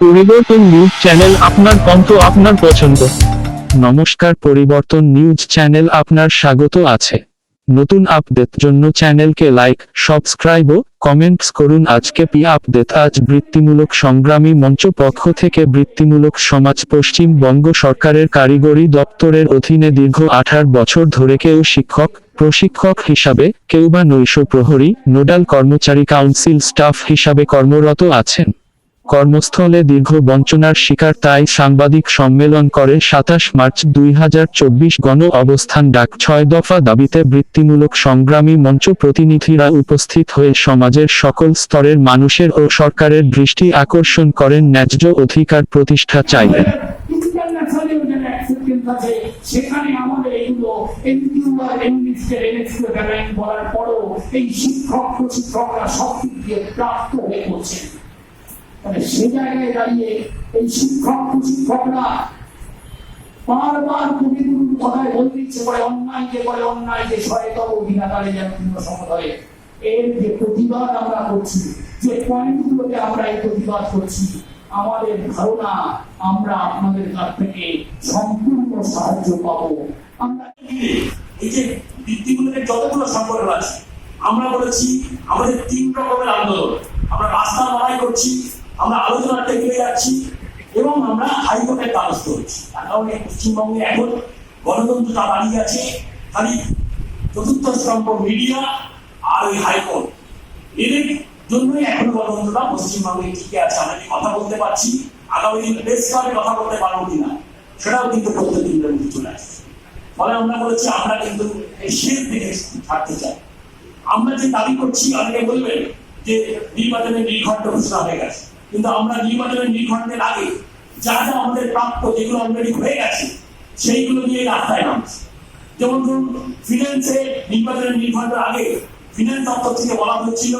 পরিবর্তন news channel আপনার কণ্ঠ আপনার পছন্দ। নমস্কার, পরিবর্তন নিউজ চ্যানেল আপনার স্বাগত আছে। নতুন আপডেট জন্য চ্যানেলকে লাইক, সাবস্ক্রাইব ও কমেন্টস করুন। আজকে পি আপডেট, আজ বৃত্তিমূলক সংগ্রামী মঞ্চ পক্ষ থেকে বৃত্তিমূলক সমাজ পশ্চিমবঙ্গ সরকারের কারিগরি দপ্তরের অধীনে দীর্ঘ আঠার বছর ধরে কেউ শিক্ষক, প্রশিক্ষক হিসাবে, কেউ বা নৈশ প্রহরী, নোডাল কর্মচারী কাউন্সিল স্টাফ হিসাবে কর্মরত আছেন। কর্মস্থলে দীর্ঘ বঞ্চনার শিকার তাই সাংবাদিক সম্মেলন করে সাতাশ মার্চ দুই হাজার চব্বিশ গণ অবস্থান ডাক ছয় দফা দাবিতে বৃত্তিমূলক সংগ্রামী মঞ্চ প্রতিনিধিরা উপস্থিত হয়ে সমাজের সকল স্তরের মানুষের ও সরকারের দৃষ্টি আকর্ষণ করেন ন্যায্য অধিকার প্রতিষ্ঠা চাইলেন সেখানে আমাদের এইগুলো করার পরও এই শিক্ষক, প্রশিক্ষকরা সব দিক দিয়ে প্রাপ্ত হয়ে পড়ছেন তাহলে সে জায়গায় দাঁড়িয়ে এই শিক্ষক, প্রশিক্ষকরা বারবার কথায় অন্যায় যে করে অন্যায় যে যেন এর যে প্রতিবাদ আমরা করছি, যে পয়েন্টগুলোতে আমরা এই প্রতিবাদ করছি, আমাদের ধারণা আমরা আপনাদের কাছ থেকে সম্পূর্ণ সাহায্য পাবো। আমরা এই যে ভিত্তিগুলোতে যতগুলো সংগঠন আছে, আমরা বলেছি আমাদের তিন রকমের আন্দোলন। আমরা রাস্তা লড়াই করছি আমরা আলোচনার টেবিলে যাচ্ছি এবং আমরা হাইকোর্টের দ্বারস্থ হচ্ছি তার কারণে পশ্চিমবঙ্গে এখন গণতন্ত্রটা দাঁড়িয়ে আছে। খালি চতুর্থ স্তম্ভ মিডিয়া আর ওই হাইকোর্ট এদের জন্যই এখন গণতন্ত্রটা পশ্চিমবঙ্গে টিকে আছে। আমরা কি কথা বলতে পারছি? আগামী দিন প্রেস ক্লাবে কথা বলতে পারব কিনা? সেটাও কিন্তু প্রত্যেক মধ্যে চলে আসছে। ফলে আমরা বলেছি, আমরা কিন্তু শেষ দিকে ছাড়তে চাই। আমরা যে দাবি করছি, অনেকে বলবেন যে নির্বাচনের নির্ঘণ্ট ঘোষণা হয়ে গেছে। কিন্তু আমরা নির্বাচনের নির্ঘণ্টের আগে যা যা আমাদের প্রাপ্য, যেগুলো অলরেডি হয়ে গেছে, সেইগুলো নিয়ে রাস্তায় নামছে। যেমন ধরুন ফিনান্সে নির্বাচনের নির্ঘণ্টের আগে ফিনান্স দপ্তর থেকে বলা হচ্ছিল